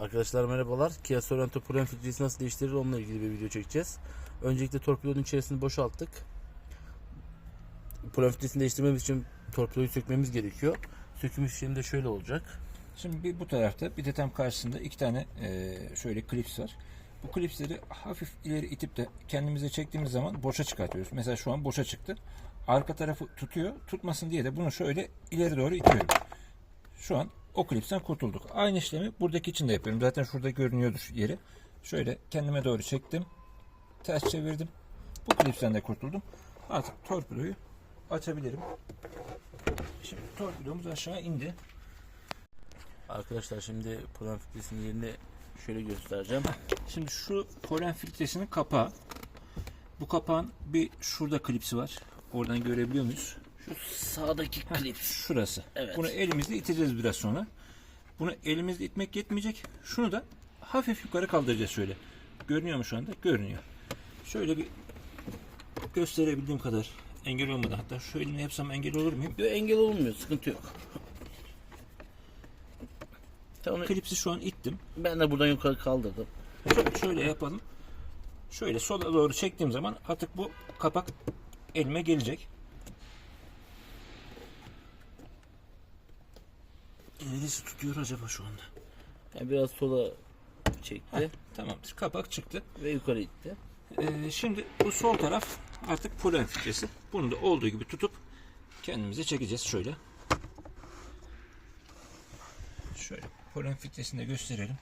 Arkadaşlar merhabalar. Kia Sorento Prime filtresi nasıl değiştirilir onunla ilgili bir video çekeceğiz. Öncelikle torpidonun içerisini boşalttık. Prime filtresini değiştirmemiz için torpidoyu sökmemiz gerekiyor. Söküm işlemi de şöyle olacak. Şimdi bir bu tarafta bir de tam karşısında iki tane e, şöyle klips var. Bu klipsleri hafif ileri itip de kendimize çektiğimiz zaman boşa çıkartıyoruz. Mesela şu an boşa çıktı. Arka tarafı tutuyor. Tutmasın diye de bunu şöyle ileri doğru itiyorum. Şu an o klipsten kurtulduk. Aynı işlemi buradaki için de yapıyorum. Zaten şurada görünüyordur yeri. Şöyle kendime doğru çektim. Ters çevirdim. Bu klipsten de kurtuldum. Artık torpidoyu açabilirim. Şimdi torpidomuz aşağı indi. Arkadaşlar şimdi Prime filtresinin yerini şöyle göstereceğim. Şimdi şu polen filtresinin kapağı. Bu kapağın bir şurada klipsi var. Oradan görebiliyor muyuz? Şu sağdaki klip. Şurası. Evet. Bunu elimizle iteceğiz biraz sonra. Bunu elimizle itmek yetmeyecek. Şunu da hafif yukarı kaldıracağız şöyle. Görünüyor mu şu anda? Görünüyor. Şöyle bir gösterebildiğim kadar engel olmadan hatta şu elini yapsam engel olur muyum? Yo, engel olmuyor, sıkıntı yok. Tamam, Klipsi şu an ittim. ben de buradan yukarı kaldırdım. Şöyle, şöyle yapalım. Şöyle sola doğru çektiğim zaman artık bu kapak elime gelecek. Neresi tutuyor acaba şu anda? Yani biraz sola çekti Tamamdır. Kapak çıktı. ve yukarı itti. Ee, şimdi bu sol taraf artık polen filtresi. Bunu da olduğu gibi tutup kendimize çekeceğiz şöyle. Şöyle polen filtresini de gösterelim.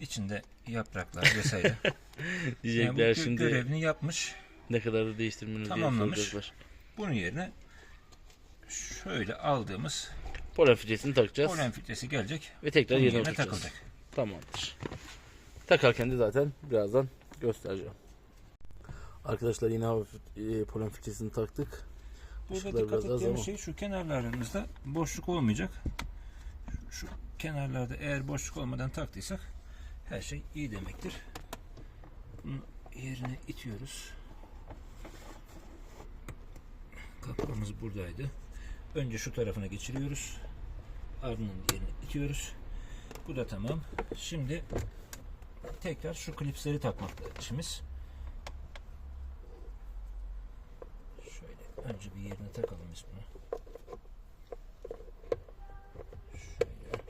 İçinde yapraklar vesaire. Diyecekler Yani bu şimdi görevini yapmış. ne kadar da değiştirmeniz Tamamlamış. Bunun yerine şöyle aldığımız Polen filtresini takacağız polen filtresi gelecek. ve tekrar Bunun yerine yerine takılacak. Tamamdır. Takarken de zaten birazdan göstereceğim. Arkadaşlar yine e, polen filtresini taktık. Burada Işıklar dikkat ama. şey şu kenarlarımızda boşluk olmayacak. Şu, şu kenarlarda eğer boşluk olmadan taktıysak her şey iyi demektir. Bunu yerine itiyoruz. Kapağımız buradaydı. Önce şu tarafına geçiriyoruz. Ardından diğerini itiyoruz. Bu da tamam. Şimdi tekrar şu klipsleri takmakla işimiz. Şöyle önce bir yerine takalım biz bunu. Şöyle.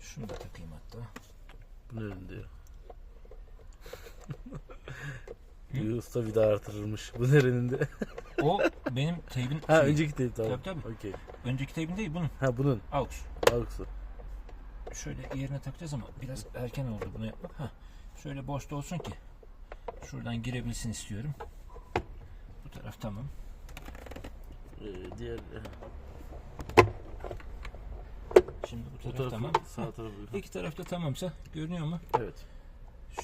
Şunu da takayım hatta. Bu ne diyor? Bir usta bir daha artırılmış. Bu nerenin de? O benim teybin ha şeyi. önceki teyp tamam. Tabii, tabii. Okey. önceki teybin değil bunun. Ha bunun. Aux. Auksu. Şöyle yerine takacağız ama biraz erken oldu bunu yapmak. Ha. Şöyle boşta olsun ki şuradan girebilsin istiyorum. Bu taraf tamam. Ee, diğer Şimdi bu bu taraf tarafı tamam. sağ tarafı. İki tarafta tamamsa görünüyor mu? Evet.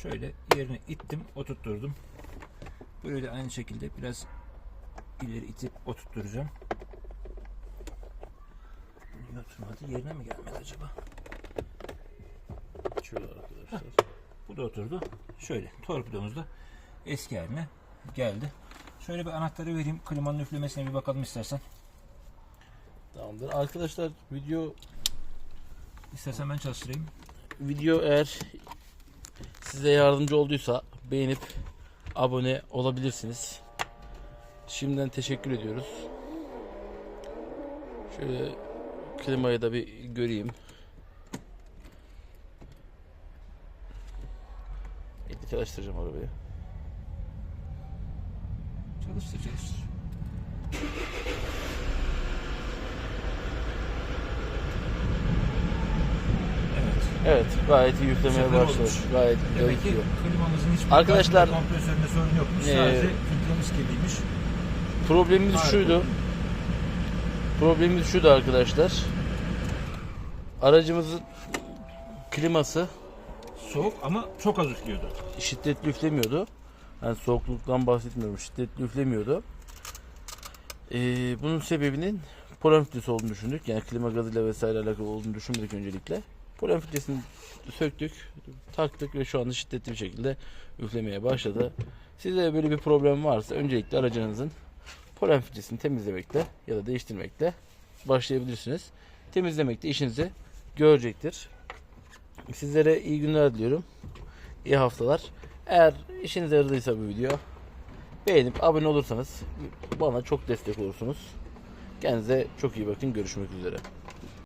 Şöyle yerine ittim, oturtturdum. Böyle de aynı şekilde biraz ileri itip oturtturacağım. Niye oturmadı? Yerine mi gelmedi acaba? Şöyle arkadaşlar. Bu da oturdu. Şöyle torpidomuz da eski haline geldi. Şöyle bir anahtarı vereyim. Klimanın üflemesine bir bakalım istersen. Tamamdır. Arkadaşlar video İstersen ben çalıştırayım. video eğer size yardımcı olduysa beğenip abone olabilirsiniz. Şimdiden teşekkür ediyoruz. Şöyle klimayı da bir göreyim. Bir çalıştıracağım arabayı. Çalıştır çalıştır. Evet. Evet, gayet iyi yüklemeye Süper başladı. olmuş. Gayet güzel Demek ki klimamızın hiçbir Arkadaşlar, kompresöründe sorun yokmuş. e, Sadece filtremiz kirliymiş. Problemimiz Harika. şuydu. Problemimiz şuydu arkadaşlar. Aracımızın kliması Soğuk ama çok az üflüyordu. şiddetli üflemiyordu. Yani soğukluktan bahsetmiyorum. Şiddetli üflemiyordu. Ee, bunun sebebinin polen filtresi olduğunu düşündük. Yani klima gazıyla vesaire alakalı olduğunu düşünmedik öncelikle. Polen filtresini söktük, taktık ve şu anda şiddetli bir şekilde üflemeye başladı. Size böyle bir problem varsa öncelikle aracınızın polen filtresini temizlemekle ya da değiştirmekle başlayabilirsiniz. Temizlemekte işinizi görecektir. Sizlere iyi günler diliyorum. İyi haftalar. Eğer işinize yaradıysa bu video beğenip abone olursanız bana çok destek olursunuz. Kendinize çok iyi bakın. Görüşmek üzere.